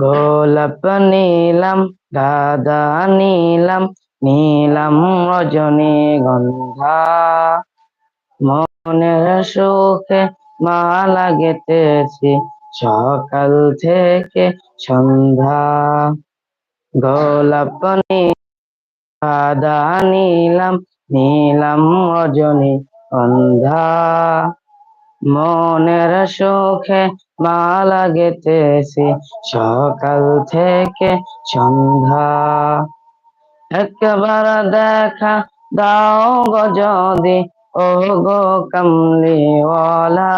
গোলাপ নিলাম দাদা নিলাম নিলাম রজনী গন্ধা মনের সুখে মালা গেতেছি সকাল থেকে সন্ধ্যা। গোলাপ দাদা নিলাম নিলাম রজনী গন্ধা মনের সুখে মালা গেতেছি সকাল থেকে সন্ধ্যা, একবার দেখা দাও গো যদি, ও গো কমলিওয়ালা।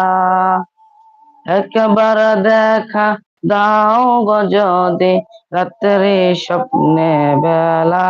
একবার দেখা দাও গো যদি, রাত্রি স্বপ্নে বেলা।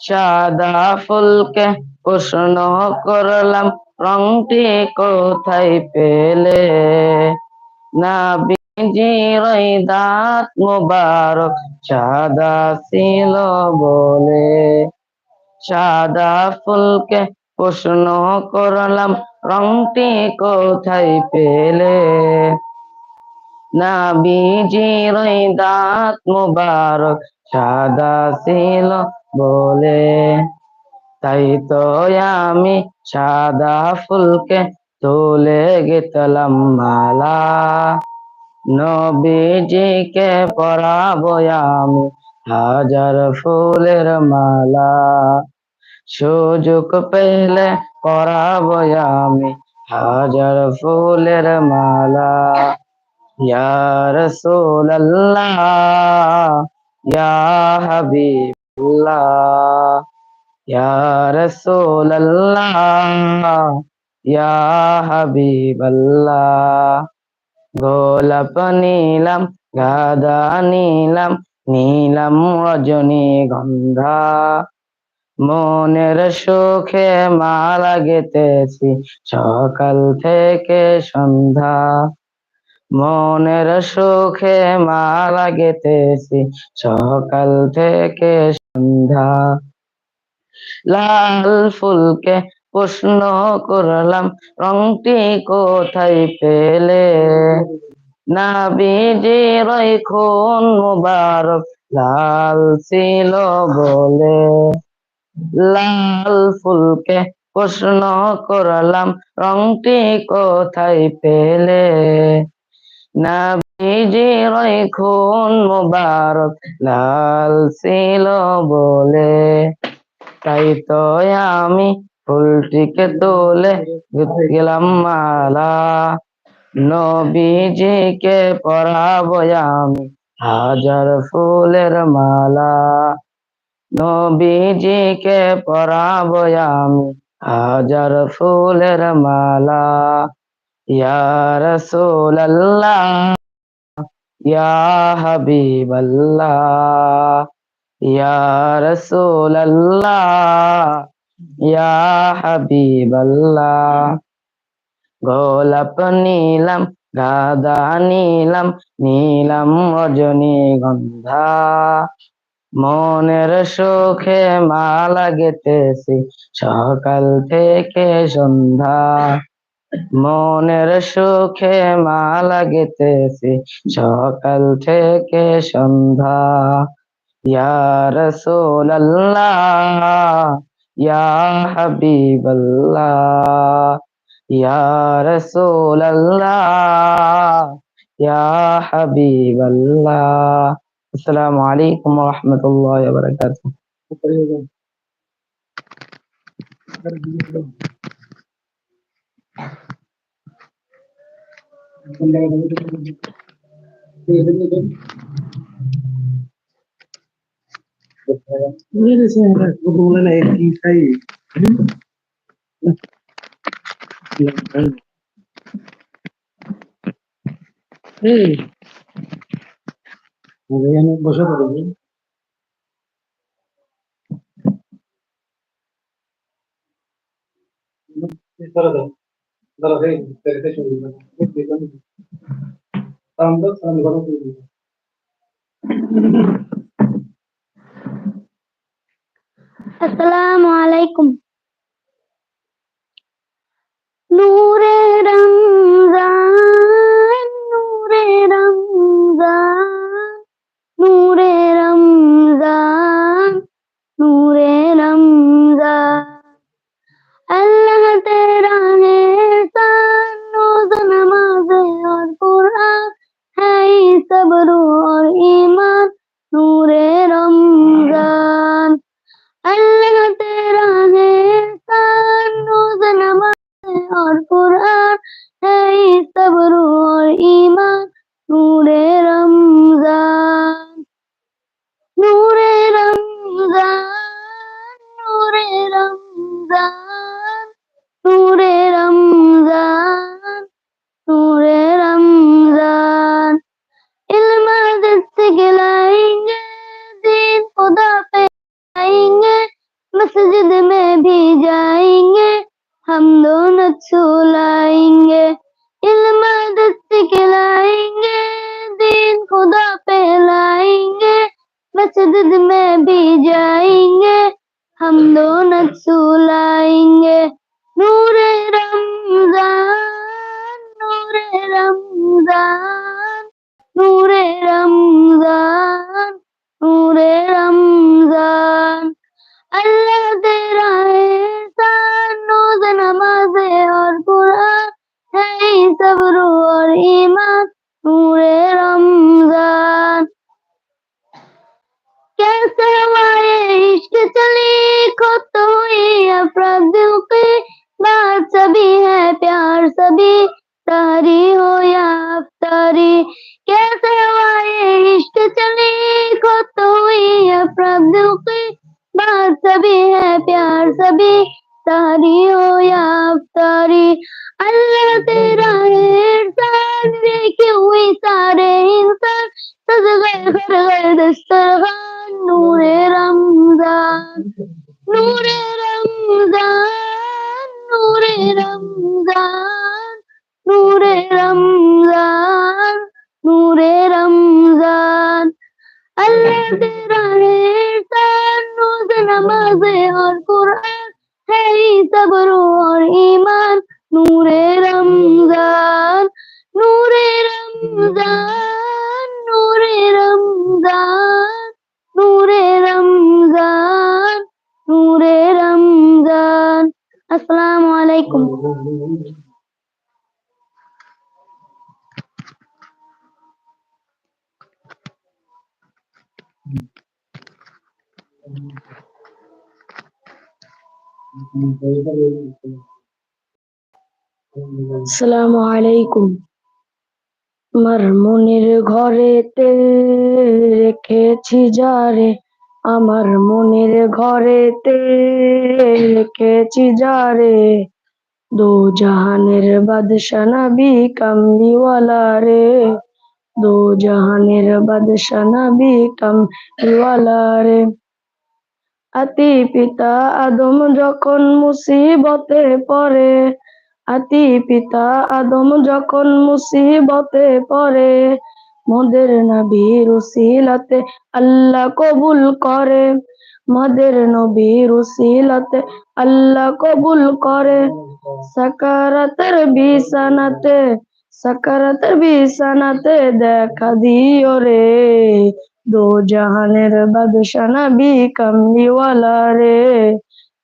সাদা ফুলকে উষ্ণ করলাম। রংটি কোথায় পেলে? না বিজির দাঁত মুবারক সাদা ছিল বলে। সাদা ফুলকে প্রশ্ন করলাম। রংটি কোথায় পেলে? না বিজির দাঁত মুবারক সাদা ছিল বলে, তাই তো আমি সাদা ফুলকে তুলে গেতলাম মালা। নবীজিকে পরাবো আমি হাজার ফুলের মালা। সুযোগ পেলে পরাবো আমি হাজার ফুলের মালা। ইয়া রাসূলুল্লাহ, ইয়া হাবিবাল্লাহ ইয়া রাসূলুল্লাহ। ইয়া হাবিবাল্লাহ। গোলাপ নিলাম, গাদা নিলাম নিলাম রজনী গন্ধা। মনের সুখে মালা গেতেছি সকাল থেকে সন্ধ্যা। মনের সুখে মালা গেতেছি সকাল থেকে সন্ধ্যা। লাল ফুলকে প্রশ্ন করলাম, রংটি কোথায় পেলে? না বীজের খুন মুবারক, লাল ছিল বলে। লাল ফুলকে প্রশ্ন করলাম, রংটি কোথায় পেলে? না বীজের খুন মুবারক, লাল ছিল বলে। তাই তো আমি ফুলটিকে তোলে গেলাম মালা। নবীজিকে পরাবো আমি হাজার ফুলের মালা। নবীজিকে পরাবো আমি হাজার ফুলের মালা। ইয়া রাসূলুল্লাহ। ইয়া হাবিবাল্লাহ ইয়া রাসূলুল্লাহ ইয়া হাবিবাল্লাহ গোলাপ নিলাম, গাদা নিলাম নিলাম রজনী গন্ধা। মনের সুখে মালা গেতেছি সকাল থেকে সন্ধ্যা। مون روکھے ماں تیسر تھے شمبھا یار یا حبیب اللہ یار رسول اللہ یا حبیب اللہ السلام علیکم و رحمت اللہ وبرکاتہ Gracias. দাঁড়া এই দেখতে শুরু সালাম দাও সালাম ঘরে করে हम दोनों छुलाएंगे আসসালামু আলাইকুম। আমার ঘরেতে রেখেছি যারে আমার মনের ঘরেতে রেখেছি যারে দো জাহানের বাদশা নবী কামলিওয়ালা রে, দো জাহানের বাদশা নবী কামলিওয়ালা রে। আতি পিতা আদম যখন মুসিবতে পড়ে আতি পিতা আদম যখন মুসিবতে পড়ে, মোদের নবীর উসিলাতে আল্লাহ কবুল করে। মদের নবীর উসিলাতে আল্লাহ কবুল করে। সাকারাতের বিছানাতে সাকারাতের বিছানাতে দেখা দিও রে। দো জাহানের বাদশা নবী কামলিওয়ালা রে।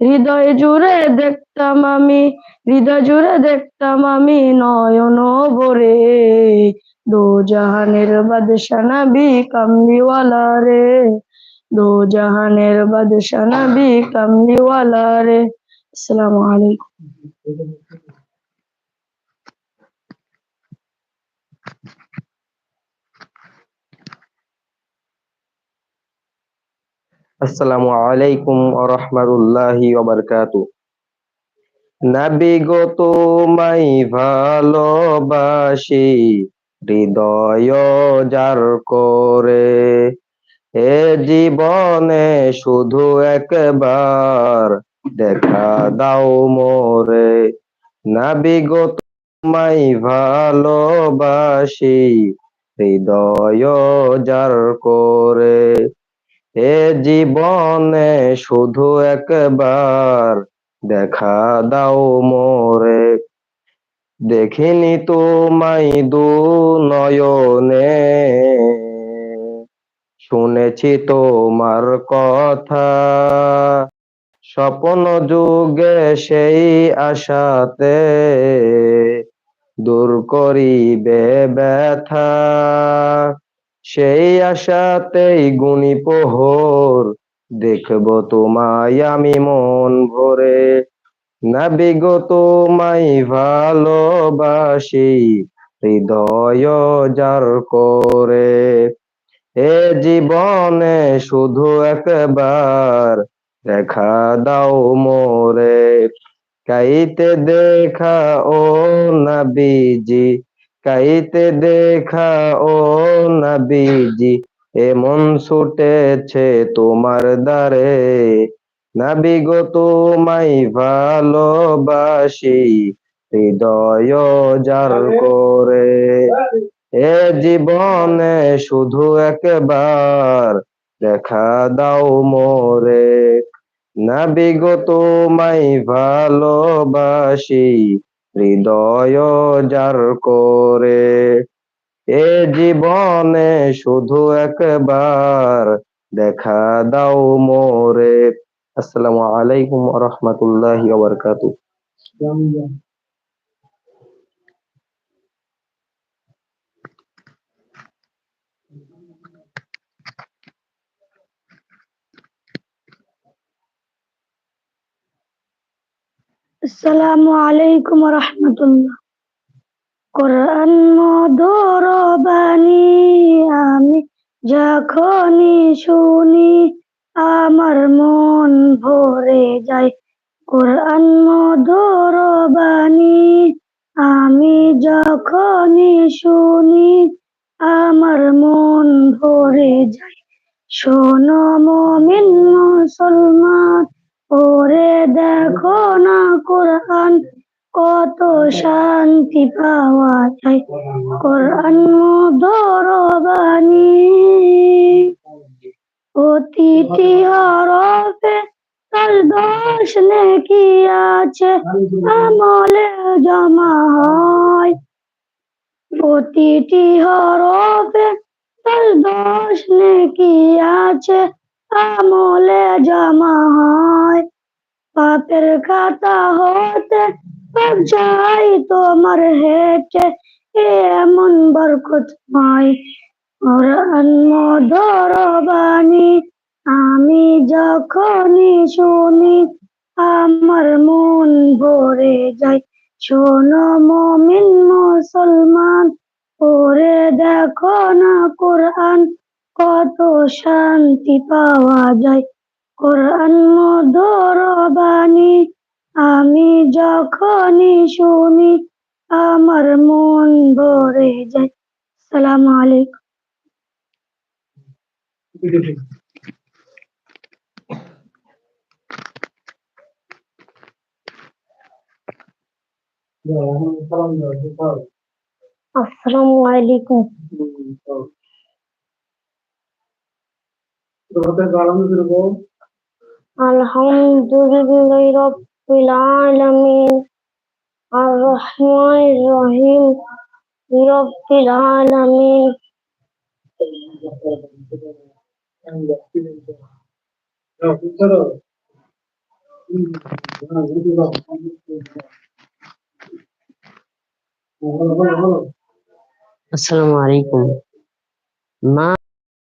হৃদয় জুড়ে দেখতাম আমি, হৃদয় জুড়ে দেখতাম আমি নয়ন ভরে। দো জাহানের বাদশা বি কামলিওয়ালা রে, দো জাহানের বাদশা নবী কামলিওয়ালা রে। আসসালামু আলাইকুম। আসসালামু আলাইকুম ওবরকাতু। নাবি গো তোমায় ভালোবাসি, হৃদয় যার করে। এ জীবনে শুধু একবার দেখা দাও মোরে। নাবি গো তোমায় ভালোবাসি, হৃদয় যার করে। এ জীবনে শুধু একবার দেখা দাও মোরে। দেখিনি তোমায় দু নয়নে। শুনেছি তোমার কথা। স্বপ্ন যুগে সেই আশাতে দূর করিবে ব্যথা। সেই আশাতেই গুণী পোহর দেখব তোমায় আমি মন ভরে। নাবি গো তোমায় ভালোবাসি, হৃদয় যার করে। এ জীবনে শুধু একবার দেখা দাও মোরে। কাইতে দেখা ও নবীজি কাইতে দেখা ও নবীজি এমন ছুটেছে তোমার দ্বারে। নাবি গো তোমায় ভালোবাসি হৃদয় যার করে। এ জীবনে শুধু একবার দেখা দাও মোরে। নাবি গো তোমায় ভালোবাসি হৃদয় যার করে এ জীবনে শুধু একবার দেখা দাও মোরে। আসসালামু আলাইকুম রহমতুল্লাহ ওবরকাতু আসসালামু আলাইকুম রহমতুল্লাহ। কোরআন মধুর আমি যখনই শুনি, আমার মন ভরে যায়। কোরআন মধুর আমি যখনই শুনি, আমার মন ভরে যায়। শোনো মমিন মুসলমান ওরে দেখো না কোরআন, কত শান্তি পাওয়া যায়। কোরআন মধুর বাণী প্রতিটি হরফে তার দোষ নেকি আছে, আমলে জমা হয়। প্রতিটি হরফে তার দোষ নেকি আছে আমলে জমা হয়। পাপের খাতা হতে যাই তোমার হেঁটে, এমন বরকতময় মধুর বাণী, আমি যখনই শুনি, আমার মন ভরে যায়। শোনো মমিন মুসলমান ওরে দেখো না কোরআন। কত শান্তি পাওয়া যায়। কোরআন মধুর বাণী আমি যখনই শুনি আমার মন ভরে যায়। সালাম আলাইকুম। আসসালামু আলাইকুম। আলহামদুলিল্লাহ রব্বিল আলামিন আর রহমানির রহিম রব্বিল আলামিন আসসালামু আলাইকুম মা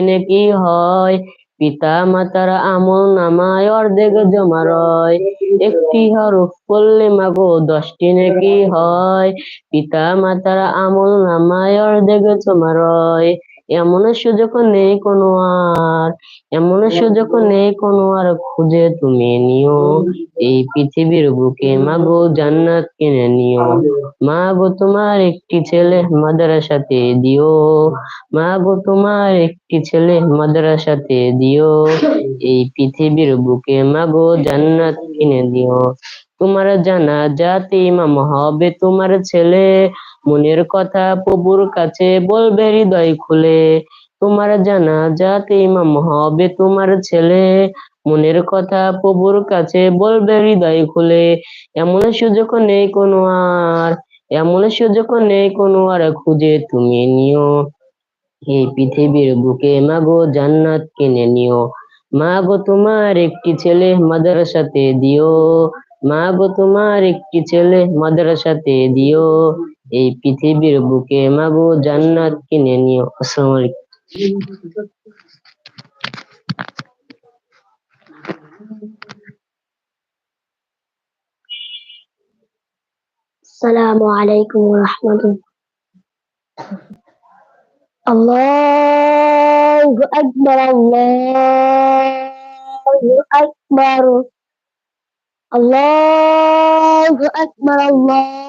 গো কি হয়? পিতা মাতার আমল নামায় অর্ধেক জমা রয়। একটি হরফ পড়লে মাগো দশটি নাকি হয়? পিতা মাতার আমল নামায় অর্ধেক জমা রয়। এমন সুযোগ নেই কোনো আর এমন সুযোগ নেই কোনো আর খুঁজে তুমি নিও। এই পৃথিবীর বুকে মাগো জান্নাত কিনে নিও। মা গো তোমার একটি ছেলে মাদ্রাসাতে দিও। মা গো তোমার একটি ছেলে মাদ্রাসাতে দিও। এই পৃথিবীর বুকে মা গো জান্নাত কিনে দিও তোমার জানা জাতি ইমাম হবে তোমার ছেলে। মনের কথা প্রভুর কাছে বলবে হৃদয় খুলে। তোমার জানা জাতি ইমাম হবে তোমার ছেলে। মনের কথা প্রভুর কাছে বলবে হৃদয় খুলে। এমন সুযোগ নেই কোনো আর, এমন সুযোগ নেই কোনো আর খুঁজে তুমি নিও। এই পৃথিবীর বুকে মাগো জান্নাত কিনে নিও। মা গো তোমার একটি ছেলে মাদ্রাসাতে দিও। মা গো তোমার একটি ছেলে মাদ্রাসাতে দিও। এই পৃথিবীর বুকে মাগো জান্নাত কিনে নিও আসসালামু আলাইকুম السلام عليكم ورحمة الله الله أكبر الله أكبر الله أكبر الله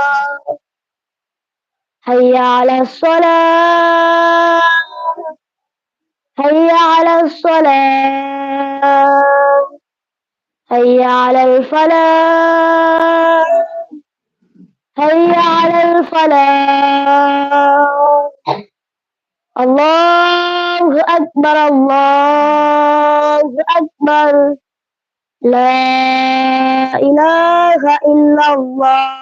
هيا على الصلاة. هيا على الصلاة. هيا على الفلاح. هيا على الفلاح. الله أكبر الله أكبر. لا إله إلا الله.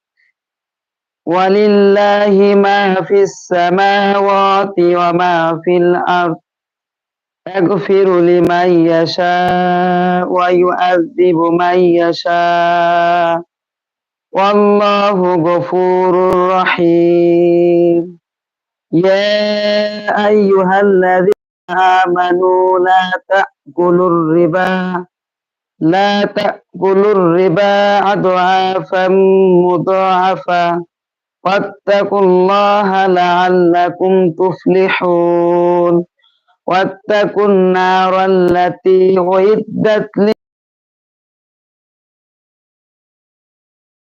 ولله ما في السماوات وما في الأرض. يغفر لمن يشاء ويعذب من يشاء. والله غفور رحيم. يا أيها الذين آمنوا لا تأكلوا الربا لا تأكلوا الربا أضعافا مضاعفا. واتقوا الله لعلكم تفلحون. واتقوا النار التي أعدت